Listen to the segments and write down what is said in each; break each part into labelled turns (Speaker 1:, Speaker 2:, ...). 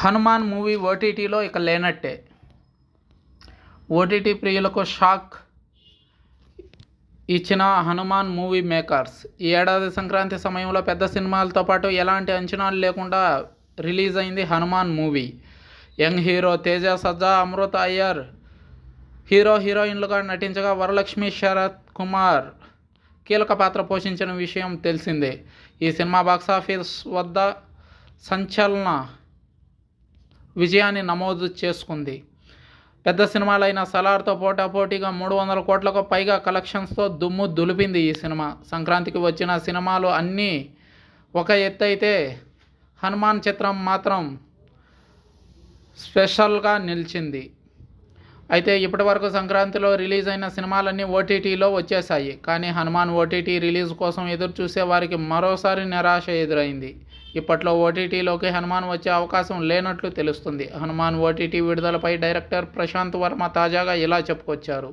Speaker 1: Hanuman movie ఓటీటీలో ఇక లేనట్టే. ఓటీటీ ప్రియులకు షాక్ ఇచ్చిన హనుమాన్ మూవీ మేకర్స్. ఈ ఏడాది సంక్రాంతి సమయంలో పెద్ద సినిమాలతో పాటు ఎలాంటి అంచనాలు లేకుండా రిలీజ్ అయింది Hanuman movie. Young hero Teja Sajja Amritha Aiyer hero హీరోయిన్లుగా నటించగా వరలక్ష్మి శరత్ కుమార్ కీలక పాత్ర పోషించిన విషయం తెలిసిందే. ఈ సినిమా బాక్సాఫీస్ వద్ద సంచలన విజయాన్ని నమోదు చేసుకుంది. పెద్ద సినిమాలైన సలార్తో పోటాపోటీగా మూడు వందల కోట్లకు పైగా కలెక్షన్స్తో దుమ్ము దులిపింది ఈ సినిమా. సంక్రాంతికి వచ్చిన సినిమాలు అన్నీ ఒక ఎత్తైతే హనుమాన్ చిత్రం మాత్రం స్పెషల్గా నిలిచింది. అయితే ఇప్పటివరకు సంక్రాంతిలో రిలీజ్ అయిన సినిమాలన్నీ ఓటీటీలో వచ్చేసాయి కానీ హనుమాన్ ఓటీటీ రిలీజ్ కోసం ఎదురు చూసే వారికి మరోసారి నిరాశ ఎదురైంది. ఇప్పట్లో ఓటీటీలోకి హనుమాన్ వచ్చే అవకాశం లేనట్లు తెలుస్తుంది. హనుమాన్ ఓటీటీ విడుదలపై డైరెక్టర్ ప్రశాంత్ వర్మ తాజాగా ఇలా చెప్పుకొచ్చారు.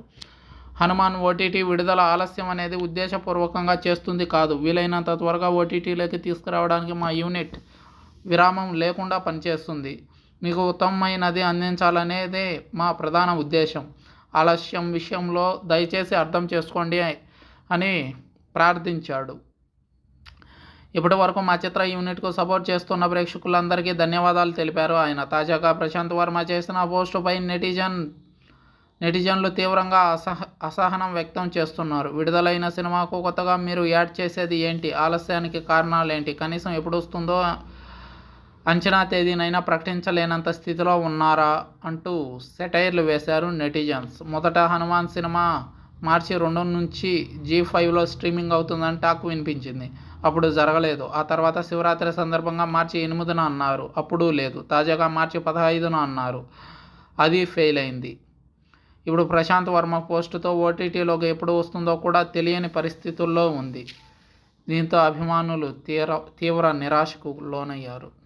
Speaker 1: హనుమాన్ ఓటీటీ విడుదల ఆలస్యం అనేది ఉద్దేశపూర్వకంగా చేస్తుంది కాదు. వీలైనంత త్వరగా ఓటీటీలోకి తీసుకురావడానికి మా యూనిట్ విరామం లేకుండా పనిచేస్తుంది. మీకు ఉత్తమమైనది అందించాలనేదే మా ప్రధాన ఉద్దేశం. ఆలస్యం విషయంలో దయచేసి అర్థం చేసుకోండి అని ప్రార్థించాడు. ఇప్పటి వరకు మా చిత్ర యూనిట్కు సపోర్ట్ చేస్తున్న ప్రేక్షకులందరికీ ధన్యవాదాలు తెలిపారు ఆయన. తాజాగా ప్రశాంత్ వర్మ చేసిన పోస్టుపై నెటిజన్ నెటిజన్లు తీవ్రంగా అసహ అసహనం వ్యక్తం చేస్తున్నారు. విడుదలైన సినిమాకు కొత్తగా మీరు యాడ్ చేసేది ఏంటి? ఆలస్యానికి కారణాలేంటి? కనీసం ఎప్పుడు వస్తుందో అంచనా తేదీనైనా ప్రకటించలేనంత స్థితిలో ఉన్నారా? అంటూ సెటైర్లు వేశారు నెటిజన్స్. మొదట హనుమాన్ సినిమా మార్చి రెండు నుంచి జీ ఫైవ్లో స్ట్రీమింగ్ అవుతుందని టాక్ వినిపించింది. అప్పుడు జరగలేదు. ఆ తర్వాత శివరాత్రి సందర్భంగా మార్చి ఎనిమిదిన అన్నారు. అప్పుడు లేదు. తాజాగా మార్చి పదహైదున అన్నారు. అది ఫెయిల్ అయింది. ఇప్పుడు ప్రశాంత్ వర్మ పోస్టుతో ఓటీటీలోకి ఎప్పుడు వస్తుందో కూడా తెలియని పరిస్థితుల్లో ఉంది. దీంతో అభిమానులు తీవ్ర తీవ్ర నిరాశకు లోనయ్యారు.